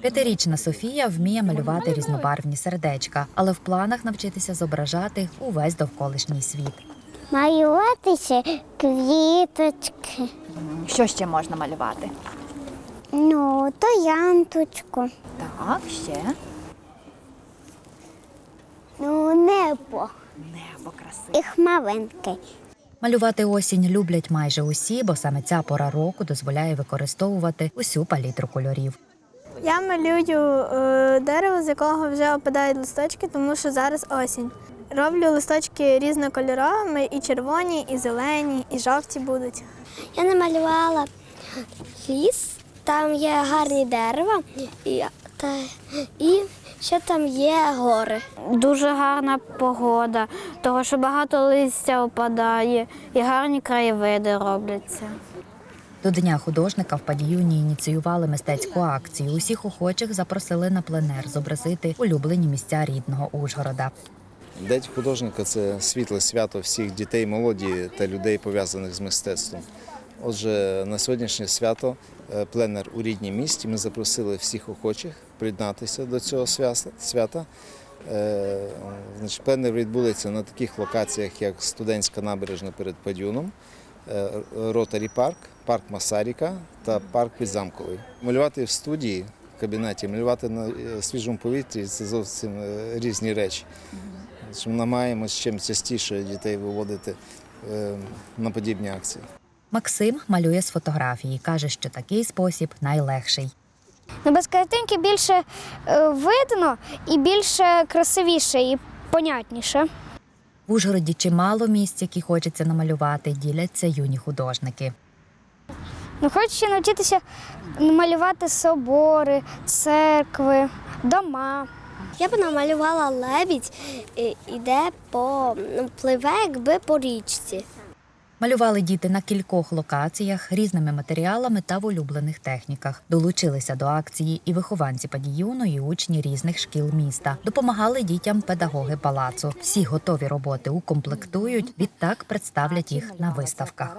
П'ятирічна Софія вміє малювати різнобарвні сердечка, але в планах навчитися зображати увесь довколишній світ. Малюватися квіточки. Що ще можна малювати? Ну, то янточку. Так, ще Ну, небо. небо красиве. І хмаринки. Малювати осінь люблять майже усі, бо саме ця пора року дозволяє використовувати усю палітру кольорів. Я малюю е, дерево, з якого вже опадають листочки, тому що зараз осінь. Роблю листочки різнокольоровими, і червоні, і зелені, і жовті будуть. Я намалювала ліс, там є гарні дерева і, та, і ще там є гори. Дуже гарна погода, тому що багато листя опадає і гарні краєвиди робляться. До Дня художника в Падіюні ініціювали мистецьку акцію. Усіх охочих запросили на пленер зобразити улюблені місця рідного Ужгорода. День художника це світле свято всіх дітей, молоді та людей, пов'язаних з мистецтвом. Отже, на сьогоднішнє свято е, пленер у рідній місті. Ми запросили всіх охочих приєднатися до цього свята-. Е, пленер відбудеться на таких локаціях, як студентська набережна перед Падюном, Ротарі парк, парк Масаріка та парк Підзамковий. Малювати в студії, в кабінеті, малювати на е, свіжому повітрі це зовсім е, різні речі. Ми намагаємося чим частіше дітей виводити е, на подібні акції. Максим малює з фотографії. каже, що такий спосіб найлегший. Ну, без картинки більше е, видно і більше красивіше і понятніше. В Ужгороді чимало місць, які хочеться намалювати, діляться юні художники. Ну, хочу ще навчитися малювати собори, церкви, дома. Я б намалювала лебідь, іде по ну, пливе, якби по річці. Малювали діти на кількох локаціях різними матеріалами та в улюблених техніках. Долучилися до акції і вихованці падіюну, і учні різних шкіл міста. Допомагали дітям педагоги палацу. Всі готові роботи укомплектують. Відтак представлять їх на виставках.